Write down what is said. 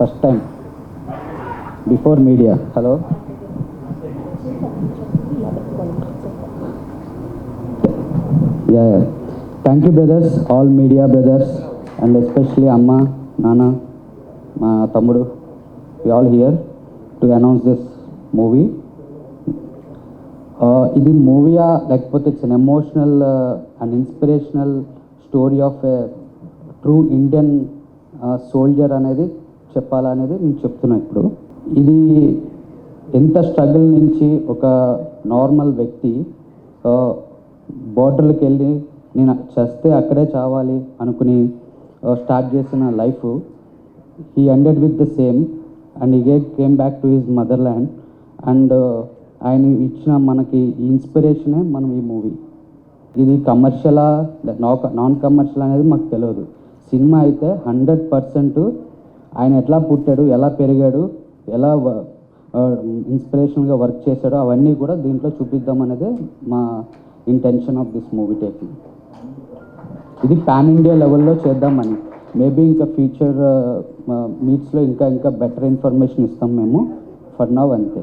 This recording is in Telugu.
First time. Before media. Hello? Ya thank you brothers all media brothers and especially అమ్మ నాన్న మా తమ్ముడు. We all here to announce this movie ఇది మూవీయా లేకపోతే it's an emotional and inspirational story of a true Indian soldier అనేది చెప్పాలనేది నేను చెప్తున్నా ఇప్పుడు. ఇది ఎంత స్ట్రగుల్ నుంచి ఒక నార్మల్ వ్యక్తి బార్డర్కి వెళ్ళి నేను చస్తే అక్కడే చావాలి అనుకుని స్టార్ట్ చేసిన life he ended with the same and he came back to his motherland and ఆయన ఇచ్చిన మనకి ఇన్స్పిరేషనే మనం ఈ మూవీ. ఇది కమర్షియలా నాన్ కమర్షియల్ అనేది మాకు తెలియదు సినిమా అయితే హండ్రెడ్ పర్సెంట్ ఆయన ఎట్లా పుట్టాడు ఎలా పెరిగాడు ఎలా ఇన్స్పిరేషన్గా వర్క్ చేశాడో అవన్నీ కూడా దీంట్లో చూపిద్దాం అనేది మా intention of this movie taking ఇది పాన్ ఇండియా లెవెల్లో చేద్దామని. మేబీ ఇంకా ఫ్యూచర్ మీట్స్లో ఇంకా ఇంకా బెటర్ ఇన్ఫర్మేషన్ ఇస్తాం మేము. ఫర్ నవ్ అంతే.